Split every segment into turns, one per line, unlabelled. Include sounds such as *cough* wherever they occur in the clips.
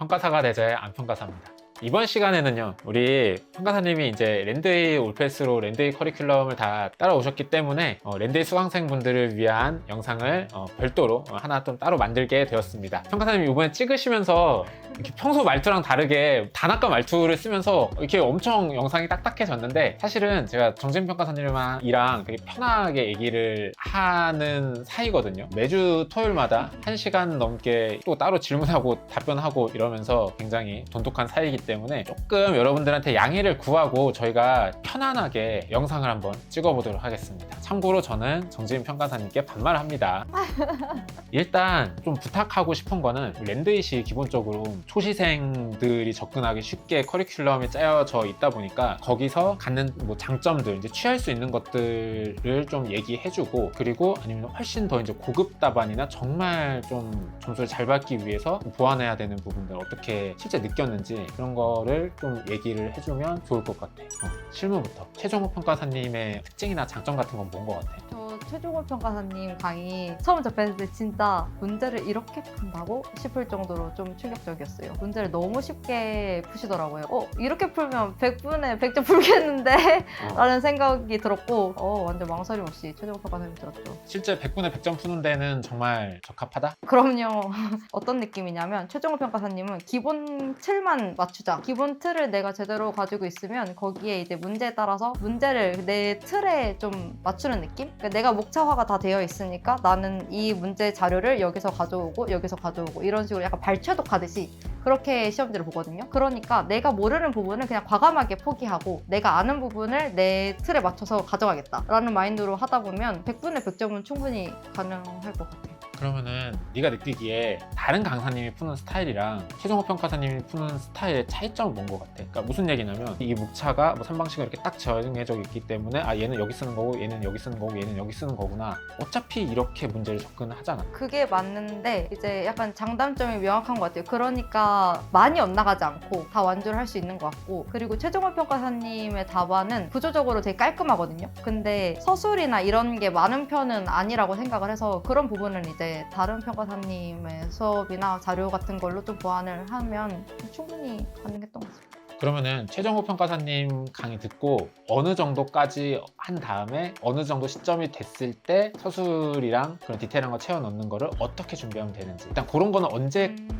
평가사가 되자의 안평가사입니다. 이번 시간에는요, 우리 평가사님이 이제 랜드웨이 올패스로 랜드웨이 커리큘럼을 다 따라오셨기 때문에 어, 랜드웨이 수강생분들을 위한 영상을 어, 별도로 어, 하나 좀 따로 만들게 되었습니다. 평가사님이 이번에 찍으시면서 이렇게 평소 말투랑 다르게 단아까 말투를 쓰면서 이렇게 엄청 영상이 딱딱해졌는데 사실은 제가 정진 평가사님이랑 되게 편하게 얘기를 하는 사이거든요. 매주 토요일마다 1시간 넘게 또 따로 질문하고 답변하고 이러면서 굉장히 돈독한 사이이기 때문에 조금 여러분들한테 양해를 구하고 저희가 편안하게 영상을 한번 찍어보도록 하겠습니다. 참고로 저는 정진 평가사님께 반말을 합니다. *laughs* 일단 좀 부탁하고 싶은 거는 랜드잇이 기본적으로 초시생들이 접근하기 쉽게 커리큘럼이 짜여져 있다 보니까 거기서 갖는 뭐 장점들 이제 취할 수 있는 것들을 좀 얘기해주고 그리고 아니면 훨씬 더 이제 고급 답안이나 정말 좀 점수를 잘 받기 위해서 보완해야 되는 부분들 어떻게 실제 느꼈는지 그런 거를 좀 얘기를 해주면 좋을 것 같아. 어, 실무부터 최종호 평가사님의 특징이나 장점 같은 건 뭔 것 같아?
저 최종호 평가사님 강의 처음 접했을 때 진짜 문제를 이렇게 푼다고 싶을 정도로 좀 충격적이었어요. 문제를 너무 쉽게 푸시더라고요. 어, 이렇게 풀면 100분에 100점 풀겠는데?
어.
라는 생각이 들었고, 어, 완전 망설임 없이 최종호 평가사님 들었죠.
실제 100분에 100점 푸는 데는 정말 적합하다?
그럼요. *laughs* 어떤 느낌이냐면 최종호 평가사님은 기본 틀만 맞추자. 기본 틀을 내가 제대로 가지고 있으면 거기에 이제 문제에 따라서 문제를 내 틀에 좀 맞추는 느낌? 그러니까 내가 목차화가 다 되어 있으니까 나는 이 문제 자료를 여기서 가져오고 여기서 가져오고 이런 식으로 약간 발췌독하듯이 그렇게 시험지를 보거든요. 그러니까 내가 모르는 부분을 그냥 과감하게 포기하고 내가 아는 부분을 내 틀에 맞춰서 가져가겠다라는 마인드로 하다 보면 100분의 100점은 충분히 가능할 것 같아요.
그러면은 네가 느끼기에 다른 강사님이 푸는 스타일이랑 최종호 평가사님이 푸는 스타일의 차이점은 뭔 것 같아? 그러니까 무슨 얘기냐면 이 묵차가 뭐 3방식으로 이렇게 딱 정해져 있기 때문에 아 얘는 여기 쓰는 거고 얘는 여기 쓰는 거고 얘는 여기 쓰는 거구나 어차피 이렇게 문제를 접근을 하잖아
그게 맞는데 이제 약간 장단점이 명확한 것 같아요. 그러니까 많이 엇나가지 않고 다 완주를 할 수 있는 것 같고 그리고 최종원 평가사님의 답안은 구조적으로 되게 깔끔하거든요. 근데 서술이나 이런 게 많은 편은 아니라고 생각을 해서 그런 부분은 이제 다른 평가사님의 수업이나 자료 같은 걸로 좀 보완을 하면 충분히 가능했던 것 같습니다.
그러면은 최정호 평가사님 강의 듣고 어느 정도까지 한 다음에 어느 정도 시점이 됐을 때 서술이랑 그런 디테일한 거 채워 넣는 거를 어떻게 준비하면 되는지 일단 그런 거는 언제
음.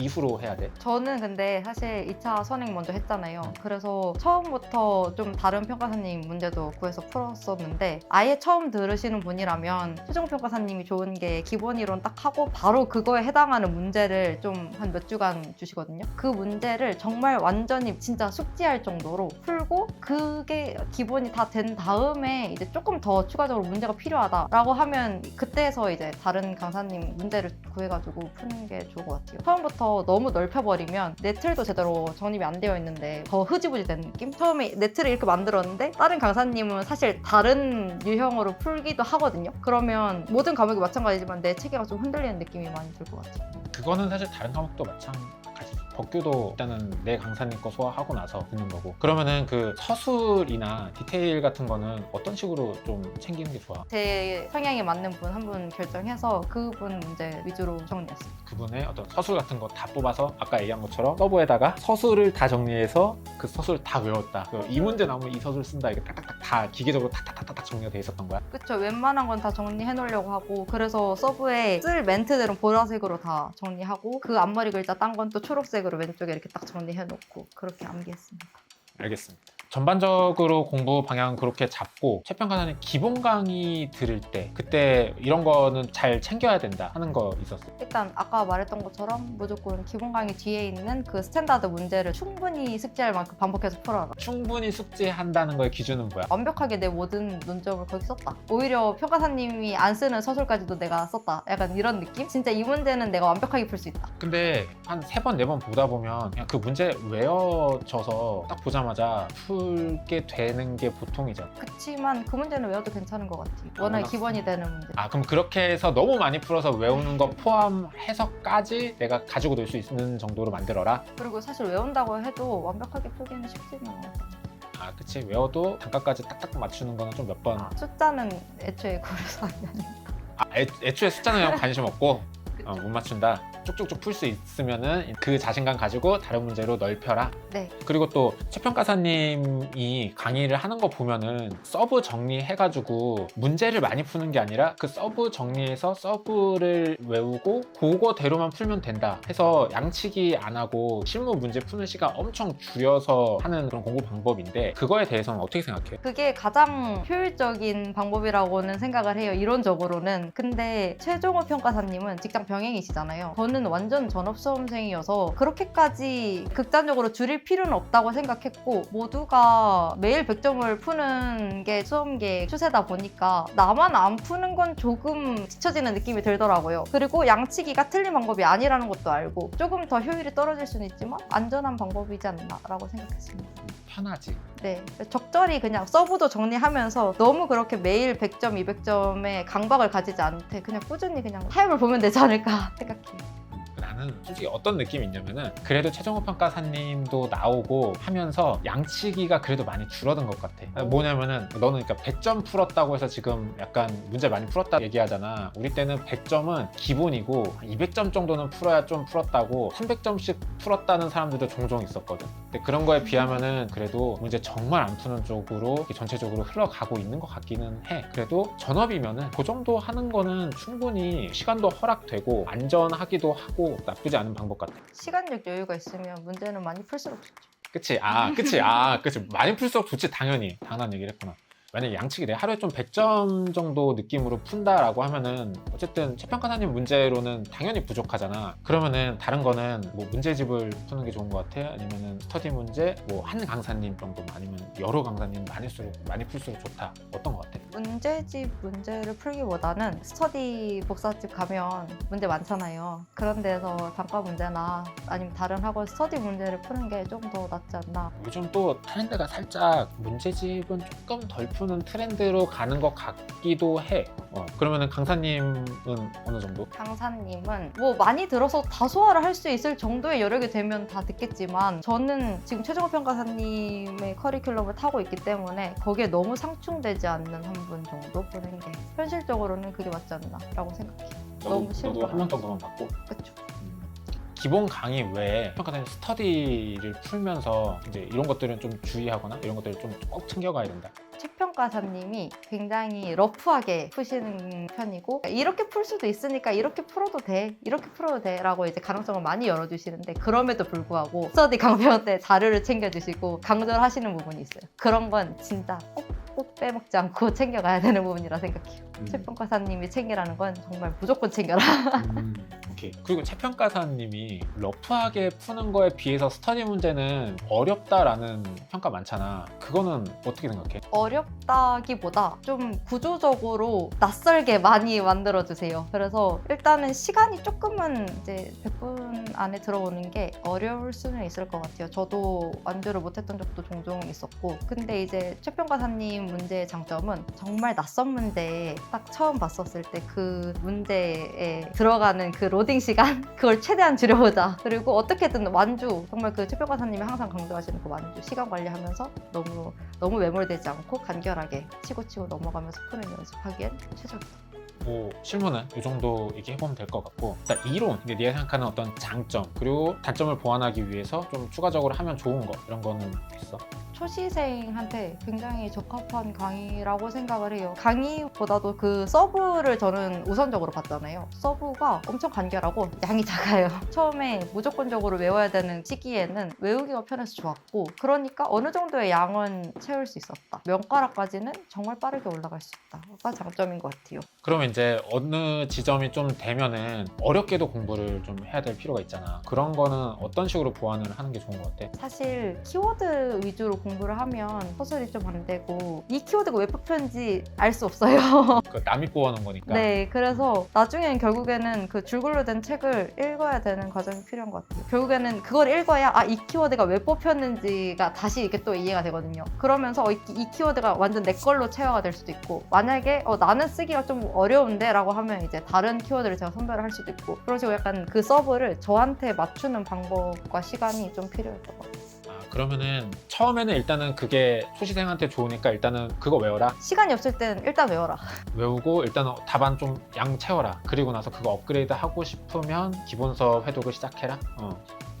이후로 해야 돼?
저는 근데 사실 2차 선행 먼저 했잖아요. 그래서 처음부터 좀 다른 평가사님 문제도 구해서 풀었었는데 아예 처음 들으시는 분이라면 최종 평가사님이 좋은 게 기본 이론 딱 하고 바로 그거에 해당하는 문제를 좀 한 몇 주간 주시거든요. 그 문제를 정말 완전히 진짜 숙지할 정도로 풀고 그게 기본이 다 된 다음에 이제 조금 더 추가적으로 문제가 필요하다라고 하면 그때서 이제 다른 강사님 문제를 구해가지고 푸는 게 좋을 것 같아요. 처음부터 너무 넓혀버리면 내 틀도 제대로 정립이 안 되어 있는데 더 흐지부지 되는 느낌? 처음에 내 틀을 이렇게 만들었는데 다른 강사님은 사실 다른 유형으로 풀기도 하거든요. 그러면 모든 과목이 마찬가지지만 내 체계가 좀 흔들리는 느낌이 많이 들 것 같아요.
그거는 사실 다른 과목도 마찬가지죠. 법규도 일단은 내 강사님 거 소화하고 나서 듣는 거고. 그러면은 그 서술이나 디테일 같은 거는 어떤 식으로 좀 챙기는 게 좋아?
제 성향에 맞는 분 한 분 결정해서 그분 문제 위주로 정리했어요.
그분의 어떤 서술 같은 거 다 뽑아서 아까 얘기한 것처럼 서버에다가 서술을 다 정리해서 그 서술 다 외웠다. 그이 문제 나오면 이 서술 쓴다. 이게 딱딱딱 다 기계적으로 탁탁탁탁 정리가 돼 있었던 거야.
그쵸 웬만한 건 다 정리해 놓으려고 하고 그래서 서브에 쓸 멘트들은 보라색으로 다 정리하고 그 앞머리 글자 딴 건 또 초록색 으로 왼쪽에 이렇게 딱 정리해 놓고 그렇게 암기했습니다.
알겠습니다. 전반적으로 공부 방향 그렇게 잡고 최평가사는 기본 강의 들을 때 그때 이런 거는 잘 챙겨야 된다 하는 거 있었어.
일단 아까 말했던 것처럼 무조건 기본 강의 뒤에 있는 그 스탠다드 문제를 충분히 숙지할 만큼 반복해서 풀어라.
충분히 숙지한다는 거의 기준은 뭐야?
완벽하게 내 모든 논점을 거기 썼다. 오히려 평가사님이 안 쓰는 서술까지도 내가 썼다. 약간 이런 느낌? 진짜 이 문제는 내가 완벽하게 풀 수 있다.
근데 한 세 번 네 번 보다 보면 그냥 그 문제 외워져서 딱 보자마자 풀게 되는 게 보통이잖아.
그치만 그 문제는 외워도 괜찮은 것 같아. 워낙
워낙
기본이 되는 문제.
아 그럼 그렇게 해서 너무 많이 풀어서 외우는 거 포함해서까지 내가 가지고 놀 수 있는 정도로 만들어라.
그리고 사실 외운다고 해도 완벽하게 풀기는 쉽지는 않아요.
아 그치 외워도 단가까지 딱딱 맞추는 거는 좀 몇 번.
숫자는 애초에 고려서 안 되는.
아 애, 애초에 숫자는 그냥 관심 없고 어, 못 맞춘다. 쭉쭉쭉 풀 수 있으면은 그 자신감 가지고 다른 문제로 넓혀라.
네.
그리고 또 최평가사님이 강의를 하는 거 보면은 서브 정리해가지고 문제를 많이 푸는 게 아니라 그 서브 정리해서 서브를 외우고 그거대로만 풀면 된다 해서 양치기 안 하고 실무 문제 푸는 시간 엄청 줄여서 하는 그런 공부 방법인데 그거에 대해서는 어떻게 생각해요?
그게 가장 효율적인 방법이라고는 생각을 해요. 이론적으로는. 근데 최종호 평가사님은 직장 병행이시잖아요. 저는 완전 전업수험생이어서 그렇게까지 극단적으로 줄일 필요는 없다고 생각했고 모두가 매일 100점을 푸는 게 수험계 추세다 보니까 나만 안 푸는 건 조금 지쳐지는 느낌이 들더라고요. 그리고 양치기가 틀린 방법이 아니라는 것도 알고 조금 더 효율이 떨어질 수는 있지만 안전한 방법이지 않나라고 생각했습니다.
편하지.
네, 적절히 그냥 서브도 정리하면서 너무 그렇게 매일 100점, 200점의 강박을 가지지 않되 그냥 꾸준히 그냥 타협을 보면 되지 않을까 *laughs* 생각해요.
나는 솔직히 어떤 느낌이 있냐면은 그래도 최종호 평가사님도 나오고 하면서 양치기가 그래도 많이 줄어든 것 같아. 뭐냐면은 너는 그러니까 100점 풀었다고 해서 지금 약간 문제 많이 풀었다 얘기하잖아. 우리 때는 100점은 기본이고 200점 정도는 풀어야 좀 풀었다고 300점씩 풀었다는 사람들도 종종 있었거든. 근데 그런 거에 비하면은 그래도 문제 정말 안 푸는 쪽으로 전체적으로 흘러가고 있는 것 같기는 해. 그래도 전업이면은 그 정도 하는 거는 충분히 시간도 허락되고 안전하기도 하고 나쁘지 않은 방법 같아.
시간적 여유가 있으면 문제는 많이 풀수록 좋죠.
그치? 아, 그치? 아, 그치? 많이 풀수록 좋지, 당연히. 당연한 얘기를 했구나. 만약에 양측이 내 하루에 좀 100점 정도 느낌으로 푼다라고 하면은 어쨌든 최평가사님 문제로는 당연히 부족하잖아. 그러면은 다른 거는 뭐 문제집을 푸는 게 좋은 것 같아? 아니면은 스터디 문제 뭐 한 강사님 정도 아니면 여러 강사님 많을수록 많이 풀수록 좋다. 어떤 것 같아?
문제집 문제를 풀기보다는 스터디 복사집 가면 문제 많잖아요. 그런 데서 단과 문제나 아니면 다른 학원 스터디 문제를 푸는 게 좀 더 낫지 않나.
요즘 또 트렌드가 살짝 문제집은 조금 덜 푸는 트렌드로 가는 것 같기도 해. 어, 그러면은 강사님은 어느 정도?
강사님은 뭐 많이 들어서 다 소화를 할 수 있을 정도의 여력이 되면 다 듣겠지만 저는 지금 최종호 평가사님의 커리큘럼을 타고 있기 때문에 거기에 너무 상충되지 않는 한 분 정도 보는 게 현실적으로는 그게 맞지 않나라고 생각해요. 너무 싫은
너도 한명 정도만 받고
그렇죠.
기본 강의 외에 평가사님 스터디를 풀면서 이제 이런 것들은 좀 주의하거나 이런 것들을 좀 꼭 챙겨가야 된다.
최 평가사님이 굉장히 러프하게 푸시는 편이고 이렇게 풀 수도 있으니까 이렇게 풀어도 돼 이렇게 풀어도 돼 라고 이제 가능성을 많이 열어주시는데 그럼에도 불구하고 스터디 강좌 때 자료를 챙겨주시고 강조를 하시는 부분이 있어요. 그런 건 진짜 꼭꼭 빼먹지 않고 챙겨가야 되는 부분이라 생각해요. 최 평가사님이 챙기라는 건 정말 무조건 챙겨라.
음, 오케이. 그리고 최 평가사님이 러프하게 푸는 거에 비해서 스터디 문제는 어렵다라는 평가 많잖아. 그거는 어떻게 생각해?
어렵다기보다 좀 구조적으로 낯설게 많이 만들어주세요. 그래서 일단은 시간이 조금은 이제 100분 안에 들어오는 게 어려울 수는 있을 것 같아요. 저도 완주를 못했던 적도 종종 있었고. 근데 이제 최평가사님 문제의 장점은 정말 낯선 문제에 딱 처음 봤었을 때 그 문제에 들어가는 그 로딩 시간? *laughs* 그걸 최대한 줄여보자. 그리고 어떻게든 완주, 정말 그 최평가사님이 항상 강조하시는 그 완주, 시간 관리하면서 너무 너무 매몰되지 않고 간결하게 치고 치고 넘어가면서 푸는 연습하기엔 최적이다.
뭐 실무는 이 정도 얘기해보면 될 것 같고 일단 이론, 이게 네가 생각하는 어떤 장점 그리고 단점을 보완하기 위해서 좀 추가적으로 하면 좋은 거 이런 거는 있어?
초시생한테 굉장히 적합한 강의라고 생각을 해요. 강의보다도 그 서브를 저는 우선적으로 봤잖아요. 서브가 엄청 간결하고 양이 작아요. *laughs* 처음에 무조건적으로 외워야 되는 시기에는 외우기가 편해서 좋았고 그러니까 어느 정도의 양은 채울 수 있었다. 명가락까지는 정말 빠르게 올라갈 수 있다가 장점인 것 같아요.
그러면 이제 어느 지점이 좀 되면은 어렵게도 공부를 좀 해야 될 필요가 있잖아. 그런 거는 어떤 식으로 보완을 하는 게 좋은 것 같아?
사실 키워드 위주로 공부를 하면 서술이 좀 안 되고 이 키워드가 왜 뽑혔는지 알 수 없어요. *laughs*
그 남이 뽑아놓은 거니까.
네, 그래서 나중엔 결국에는 그 줄글로 된 책을 읽어야 되는 과정이 필요한 것 같아요. 결국에는 그걸 읽어야 아, 이 키워드가 왜 뽑혔는지가 다시 이게 또 이해가 되거든요. 그러면서 어, 이, 이 키워드가 완전 내 걸로 체화가 될 수도 있고 만약에 어, 나는 쓰기가 좀 어려 운데 라고 하면 이제 다른 키워드를 제가 선별을 할 수도 있고 그런 식으로 약간 그 서브를 저한테 맞추는 방법과 시간이 좀 필요했던 것 같아요.
아, 그러면은 처음에는 일단은 그게 초시생한테 좋으니까 일단은 그거 외워라.
시간이 없을 땐 일단 외워라.
외우고 일단은 답안 좀 양 채워라. 그리고 나서 그거 업그레이드 하고 싶으면 기본서 회독을 시작해라. 어,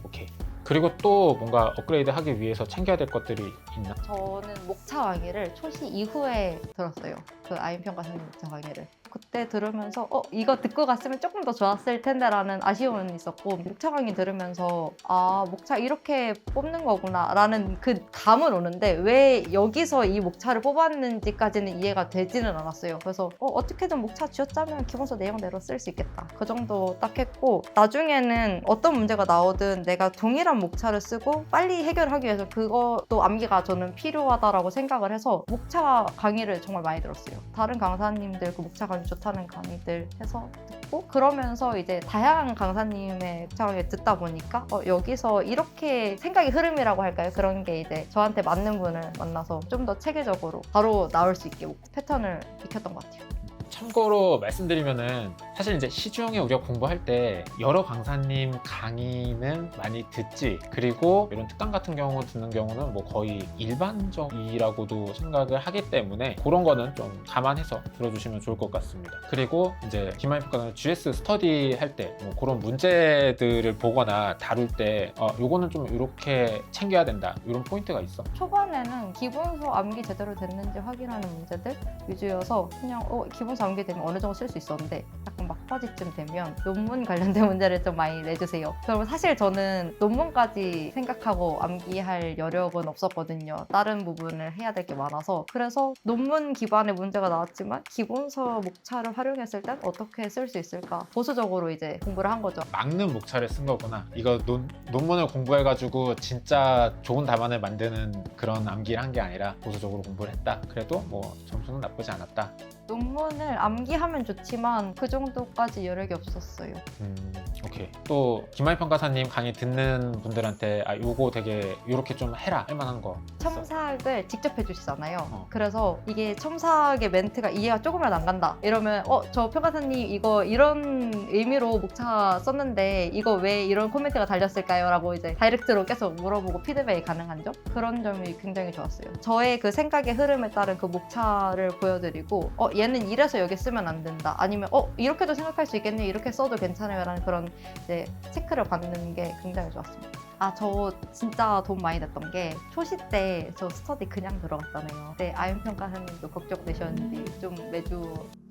오케이. 그리고 또 뭔가 업그레이드 하기 위해서 챙겨야 될 것들이 있나?
저는 목차 강의를 초시 이후에 들었어요. 그 아임 평가사님 목차 강의를. 그때 들으면서 어 이거 듣고 갔으면 조금 더 좋았을 텐데라는 아쉬움은 있었고 목차 강의 들으면서 아 목차 이렇게 뽑는 거구나라는 그 감은 오는데 왜 여기서 이 목차를 뽑았는지까지는 이해가 되지는 않았어요. 그래서 어, 어떻게든 목차 쥐어짜면 기본서 내용대로 쓸 수 있겠다. 그 정도 딱 했고 나중에는 어떤 문제가 나오든 내가 동일한 목차를 쓰고 빨리 해결하기 위해서 그것도 암기가 저는 필요하다라고 생각을 해서 목차 강의를 정말 많이 들었어요. 다른 강사님들 그 목차 강의 좋다는 강의들 해서 듣고 그러면서 이제 다양한 강사님의 목차 강의 듣다 보니까 어, 여기서 이렇게 생각의 흐름이라고 할까요? 그런 게 이제 저한테 맞는 분을 만나서 좀 더 체계적으로 바로 나올 수 있게 패턴을 익혔던 것 같아요.
참고로 말씀드리면은 사실 이제 시중에 우리가 공부할 때 여러 강사님 강의는 많이 듣지. 그리고 이런 특강 같은 경우 듣는 경우는 뭐 거의 일반적이라고도 생각을 하기 때문에 그런 거는 좀 감안해서 들어주시면 좋을 것 같습니다. 그리고 이제 기말 평가는 GS 스터디 할 때 뭐 그런 문제들을 보거나 다룰 때 어, 요거는 좀 이렇게 챙겨야 된다. 이런 포인트가 있어.
초반에는 기본서 암기 제대로 됐는지 확인하는 문제들 위주여서 그냥 어, 기본서 암기 되면 어느 정도 쓸 수 있었는데 약간 막바지쯤 되면 논문 관련된 *laughs* 문제를 좀 많이 내주세요. 그럼 사실 저는 논문까지 생각하고 암기할 여력은 없었거든요. 다른 부분을 해야 될 게 많아서 그래서 논문 기반의 문제가 나왔지만 기본서 목차를 활용했을 땐 어떻게 쓸 수 있을까 보수적으로 이제 공부를 한 거죠.
막는 목차를 쓴 거구나. 이거 논, 논문을 공부해가지고 진짜 좋은 답안을 만드는 그런 암기를 한 게 아니라 보수적으로 공부를 했다. 그래도 뭐 점수는 나쁘지 않았다.
논문을 암기하면 좋지만 그 정도 까지 여력이 없었어요.
음, 오케이. 또 김하희 평가사님 강의 듣는 분들한테 아 요거 되게 요렇게 좀 해라 할 만한 거.
첨삭을 직접 해주시잖아요.
어.
그래서 이게 첨삭의 멘트가 이해가 조금이라도 안 간다. 이러면 어 저 평가사님 이거 이런 의미로 목차 썼는데 이거 왜 이런 코멘트가 달렸을까요?라고 이제 다이렉트로 계속 물어보고 피드백이 가능한 점 그런 점이 굉장히 좋았어요. 저의 그 생각의 흐름에 따른 그 목차를 보여드리고 어 얘는 이래서 여기 쓰면 안 된다. 아니면 어 이렇게도 생각할 수 있겠네. 이렇게 써도 괜찮아요 라는 그런 이제 체크를 받는 게 굉장히 좋았습니다. 아, 저 진짜 돈 많이 냈던 게 초시 때 저 스터디 그냥 들어갔잖아요. 네, 아임 평가사님도 걱정되셨는데 좀 매주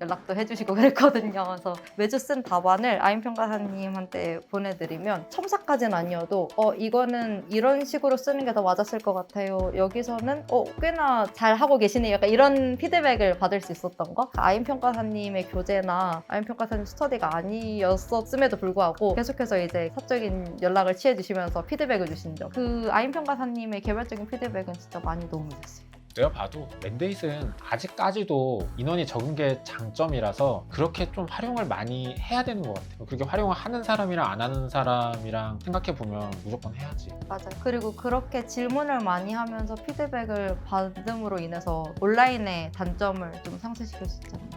연락도 해주시고 *laughs* 그랬거든요. 그래서 매주 쓴 답안을 아임 평가사님한테 보내드리면 첨삭까지는 아니어도 어 이거는 이런 식으로 쓰는 게 더 맞았을 것 같아요. 여기서는 어 꽤나 잘 하고 계시네요. 약간 이런 피드백을 받을 수 있었던 거. 아임 평가사님의 교재나 아임 평가사님 스터디가 아니었음에도 불구하고 계속해서 이제 사적인 연락을 취해 주시면서 피드 백을 주신 점. 그 아임 평가사님의 개별적인 피드백은 진짜 많이 도움이 됐어요.
내가 봐도 랜데이스는 아직까지도 인원이 적은 게 장점이라서 그렇게 좀 활용을 많이 해야 되는 것 같아요. 그렇게 활용을 하는 사람이랑 안 하는 사람이랑 생각해 보면 무조건 해야지.
맞아요. 그리고 그렇게 질문을 많이 하면서 피드백을 받음으로 인해서 온라인의 단점을 좀 상쇄시킬 수 있잖아요.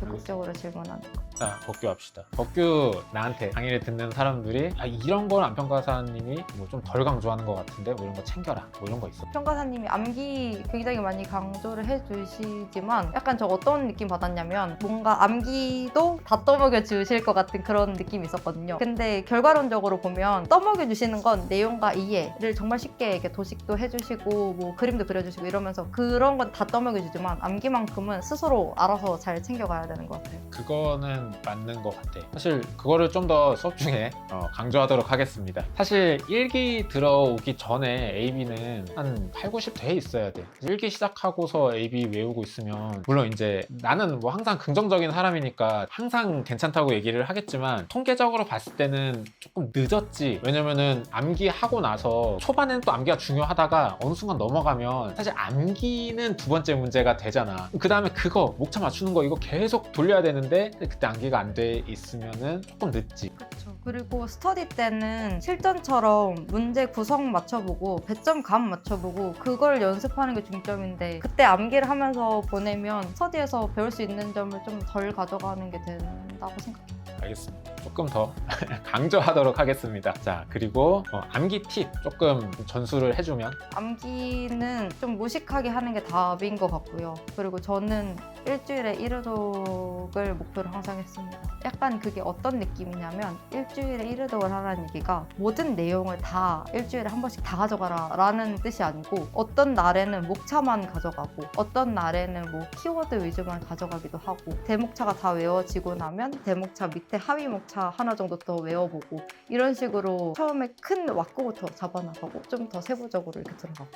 적극적으로 질문하는 거.
자, 법규합시다. 법규 나한테 강의를 듣는 사람들이 아, 이런 걸 안 평가사님이 뭐 좀 덜 강조하는 것 같은데 뭐 이런 거 챙겨라 뭐 이런 거 있어.
평가사님이 암기 굉장히 많이 강조를 해주시지만 약간 저 어떤 느낌 받았냐면 뭔가 암기도 다 떠먹여 주실 것 같은 그런 느낌이 있었거든요. 근데 결과론적으로 보면 떠먹여 주시는 건 내용과 이해를 정말 쉽게 이렇게 도식도 해주시고 뭐 그림도 그려주시고 이러면서 그런 건 다 떠먹여 주지만 암기만큼은 스스로 알아서 잘 챙겨가야 되는 것 같아요.
그거는 맞는 것 같아. 사실 그거를 좀 더 수업 중에 어, 강조하도록 하겠습니다. 사실 1기 들어오기 전에 AB는 한 8, 90 돼 있어야 돼. 1기 시작하고서 AB 외우고 있으면 물론 이제 나는 뭐 항상 긍정적인 사람이니까 항상 괜찮다고 얘기를 하겠지만 통계적으로 봤을 때는 조금 늦었지. 왜냐면은 암기하고 나서 초반에는 또 암기가 중요하다가 어느 순간 넘어가면 사실 암기는 두 번째 문제가 되잖아. 그 다음에 그거 목차 맞추는 거 이거 계속 돌려야 되는데 그때 암기 가 안 돼 있으면은 조금 늦지.
그렇죠. 그리고 스터디 때는 실전처럼 문제 구성 맞춰보고 배점 감 맞춰보고 그걸 연습하는 게 중점인데 그때 암기를 하면서 보내면 스터디에서 배울 수 있는 점을 좀 덜 가져가는 게 된다고 생각해요.
알겠습니다. 조금 더 *laughs* 강조하도록 하겠습니다. 자, 그리고 어, 암기 팁 조금 전수를 해주면
암기는 좀 무식하게 하는 게 답인 것 같고요. 그리고 저는 일주일에 1회독을 목표로 항상 했습니다. 약간 그게 어떤 느낌이냐면 일주일에 1회독을 하라는 얘기가 모든 내용을 다 일주일에 한 번씩 다 가져가라 라는 뜻이 아니고 어떤 날에는 목차만 가져가고 어떤 날에는 뭐 키워드 위주만 가져가기도 하고 대목차가 다 외워지고 나면 대목차 밑에 하위 목차 하나 정도 더 외워보고 이런 식으로 처음에 큰 왁구부터 잡아나가고 좀 더 세부적으로 이렇게 들어가고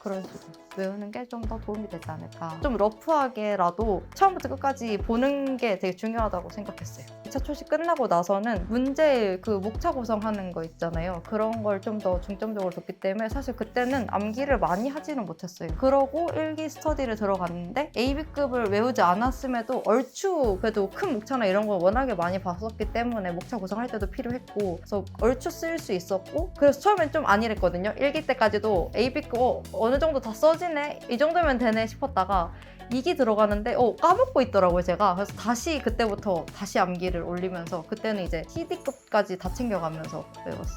그런 식으로 외우는 게 좀 더 도움이 되지 않을까. 좀 러프하게라도 처음부터 끝까지 보는 게 되게 중요하다고 생각했어요. 2차 초시 끝나고 나서는 문제 그 목차 구성하는 거 있잖아요. 그런 걸 좀 더 중점적으로 뒀기 때문에 사실 그때는 암기를 많이 하지는 못했어요. 그러고 일기 스터디를 들어갔는데 AB급을 외우지 않았음에도 얼추 그래도 큰 목차나 이런 걸 워낙에 많이 봤었기 때문에 목차 구성할 때도 필요했고 그래서 얼추 쓸 수 있었고 그래서 처음엔 좀 아니랬거든요. 일기 때까지도 AB급 어, 어느 정도 다 써지네? 이 정도면 되네 싶었다가 2기 들어가는데 어 까먹고 있더라고요 제가. 그래서 다시 그때부터 다시 암기를 올리면서 그때는 이제 CD급까지 다 챙겨가면서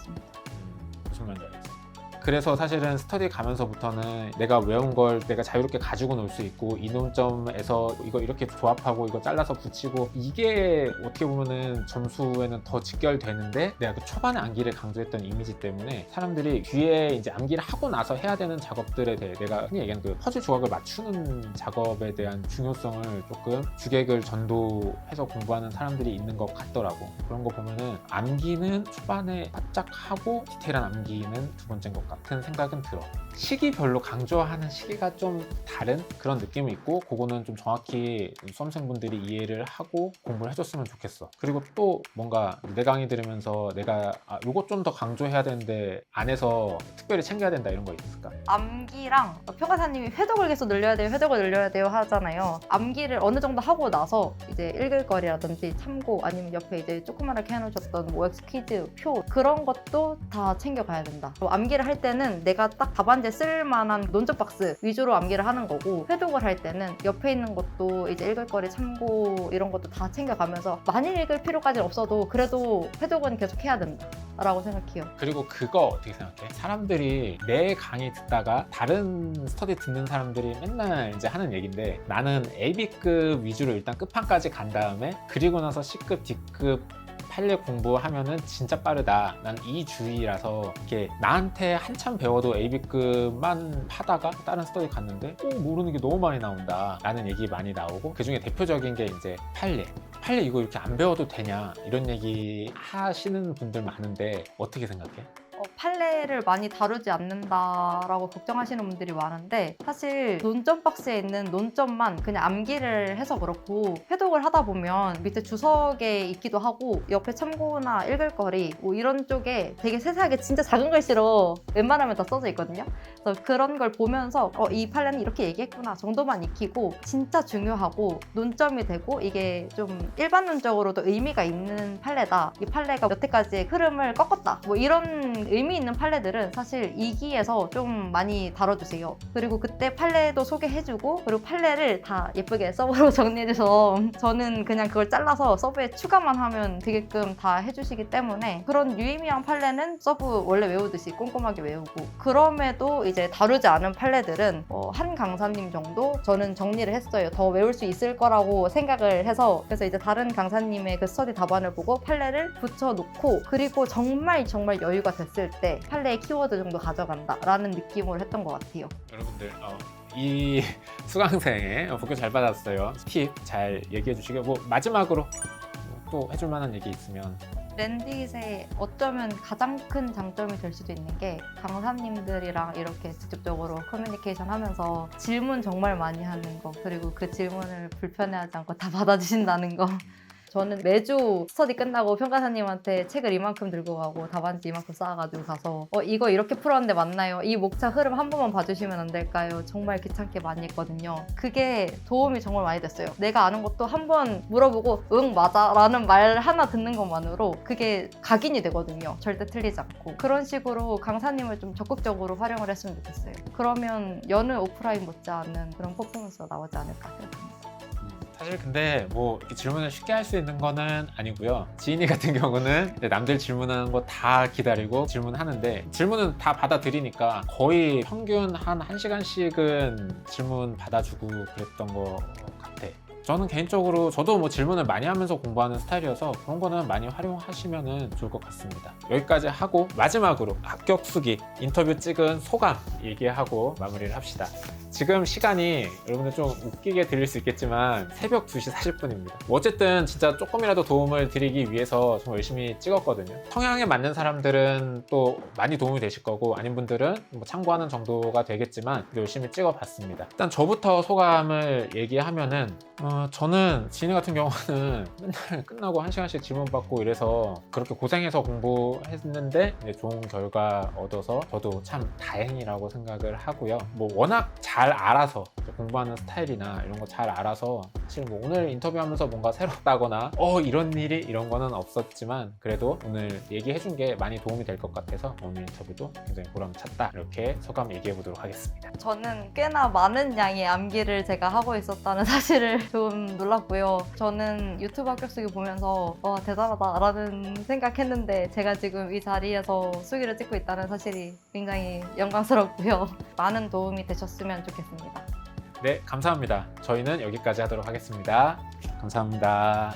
음, 무슨 말인지 알겠어요. 그래서 사실은 스터디 가면서부터는 내가 외운 걸 내가 자유롭게 가지고 놀 수 있고 이 논점에서 이거 이렇게 조합하고 이거 잘라서 붙이고 이게 어떻게 보면은 점수에는 더 직결되는데 내가 그 초반에 암기를 강조했던 이미지 때문에 사람들이 뒤에 이제 암기를 하고 나서 해야 되는 작업들에 대해 내가 흔히 얘기하는 그 퍼즐 조각을 맞추는 작업에 대한 중요성을 조금 주객을 전도해서 공부하는 사람들이 있는 것 같더라고. 그런 거 보면은 암기는 초반에 바짝 하고 디테일한 암기는 두 번째인 것 같아 같은 생각은 들어. 시기별로 강조하는 시기가 좀 다른 그런 느낌이 있고 그거는 좀 정확히 수험생분들이 이해를 하고 공부를 해줬으면 좋겠어. 그리고 또 뭔가 내 강의 들으면서 내가 아, 요거 좀 더 강조해야 되는데 안에서 특별히 챙겨야 된다 이런 거 있을까?
암기랑 평가사님이 회독을 계속 늘려야 돼요, 회독을 늘려야 돼요 하잖아요. 암기를 어느 정도 하고 나서 이제 읽을 거리라든지 참고 아니면 옆에 이제 조그맣게 해놓으셨던 뭐 OX 퀴즈, 표 그런 것도 다 챙겨가야 된다. 뭐 암기를 할 때는 내가 딱 답안지 쓸 만한 논점 박스 위주로 암기를 하는 거고 회독을 할 때는 옆에 있는 것도 이제 읽을 거리 참고 이런 것도 다 챙겨가면서 많이 읽을 필요까지는 없어도 그래도 회독은 계속 해야 된다. 라고 생각해요.
그리고 그거 어떻게 생각해? 사람들이 내 강의 듣다가 다른 스터디 듣는 사람들이 맨날 이제 하는 얘기인데 나는 AB급 위주로 일단 끝판까지 간 다음에 그리고 나서 C급, D급 판례 공부하면은 진짜 빠르다. 난 이 주의라서 이렇게 나한테 한참 배워도 AB급만 하다가 다른 스터디 갔는데 오 모르는 게 너무 많이 나온다. 라는 얘기 많이 나오고 그 중에 대표적인 게 이제 판례. 판례 이거 이렇게 안 배워도 되냐 이런 얘기 하시는 분들 많은데 어떻게 생각해?
어, 판례를 많이 다루지 않는다라고 걱정하시는 분들이 많은데 사실 논점 박스에 있는 논점만 그냥 암기를 해서 그렇고 회독을 하다 보면 밑에 주석에 있기도 하고 옆에 참고나 읽을 거리 뭐 이런 쪽에 되게 세세하게 진짜 작은 글씨로 웬만하면 다 써져 있거든요. 그래서 그런 걸 보면서 어, 이 판례는 이렇게 얘기했구나 정도만 익히고 진짜 중요하고 논점이 되고 이게 좀 일반론적으로도 의미가 있는 판례다. 이 판례가 여태까지의 흐름을 꺾었다. 뭐 이런 의미 있는 판례들은 사실 2기에서 좀 많이 다뤄주세요. 그리고 그때 판례도 소개해주고 그리고 판례를 다 예쁘게 서버로 *laughs* 정리해줘서 저는 그냥 그걸 잘라서 서브에 추가만 하면 되게끔 다 해주시기 때문에 그런 유의미한 판례는 서브 원래 외우듯이 꼼꼼하게 외우고 그럼에도 이제 다루지 않은 판례들은 어, 한 강사님 정도 저는 정리를 했어요. 더 외울 수 있을 거라고 생각을 해서 그래서 이제 다른 강사님의 그 스터디 답안을 보고 판례를 붙여놓고 그리고 정말 정말 여유가 됐을 때 판례의 키워드 정도 가져간다라는 느낌으로 했던 것 같아요.
여러분들 어, 이 *laughs* 수강생의 복교 잘 받았어요. 팁 잘 얘기해 주시고 뭐 마지막으로 또 해줄 만한 얘기 있으면
랜디잇의 어쩌면 가장 큰 장점이 될 수도 있는 게 강사님들이랑 이렇게 직접적으로 커뮤니케이션 하면서 질문 정말 많이 하는 거 그리고 그 질문을 불편해하지 않고 다 받아주신다는 거 저는 매주 스터디 끝나고 평가사님한테 책을 이만큼 들고 가고 답안지 이만큼 쌓아가지고 가서 어 이거 이렇게 풀었는데 맞나요? 이 목차 흐름 한 번만 봐주시면 안 될까요? 정말 귀찮게 많이 했거든요. 그게 도움이 정말 많이 됐어요. 내가 아는 것도 한 번 물어보고 응 맞아 라는 말 하나 듣는 것만으로 그게 각인이 되거든요. 절대 틀리지 않고 그런 식으로 강사님을 좀 적극적으로 활용을 했으면 좋겠어요. 그러면 여느 오프라인 못지않은 그런 퍼포먼스가 나오지 않을까 생각합니다.
음, 사실 근데 뭐 이렇게 질문을 쉽게 할 수 있는 거는 아니고요. 지인이 같은 경우는 남들 질문하는 거 다 기다리고 질문하는데 질문은 다 받아들이니까 거의 평균 한 1시간씩은 질문 받아주고 그랬던 거. 저는 개인적으로 저도 뭐 질문을 많이 하면서 공부하는 스타일이어서 그런 거는 많이 활용하시면 좋을 것 같습니다. 여기까지 하고 마지막으로 합격 수기 인터뷰 찍은 소감 얘기하고 마무리를 합시다. 지금 시간이 여러분들 좀 웃기게 들릴 수 있겠지만 새벽 2시 40분입니다. 뭐 어쨌든 진짜 조금이라도 도움을 드리기 위해서 정말 열심히 찍었거든요. 성향에 맞는 사람들은 또 많이 도움이 되실 거고 아닌 분들은 뭐 참고하는 정도가 되겠지만 열심히 찍어봤습니다. 일단 저부터 소감을 얘기하면은 어, 저는 지니 같은 경우는 *laughs* 맨날 끝나고 한 시간씩 질문 받고 이래서 그렇게 고생해서 공부했는데 좋은 결과 얻어서 저도 참 다행이라고 생각을 하고요. 뭐 워낙 잘 알아서 공부하는 스타일이나 이런 거 잘 알아서 사실 뭐 오늘 인터뷰하면서 뭔가 새롭다거나 어 이런 일이 이런 거는 없었지만 그래도 오늘 얘기해 준 게 많이 도움이 될 것 같아서 오늘 인터뷰도 굉장히 보람찼다 이렇게 소감 얘기해 보도록 하겠습니다.
저는 꽤나 많은 양의 암기를 제가 하고 있었다는 *laughs* 사실을 좀 놀랐고요. 저는 유튜브 합격 수기 보면서 와 대단하다라는 생각했는데 제가 지금 이 자리에서 수기를 찍고 있다는 사실이 굉장히 영광스럽고요. *laughs* 많은 도움이 되셨으면 좋겠습니다.
네 감사합니다. 저희는 여기까지 하도록 하겠습니다. 감사합니다.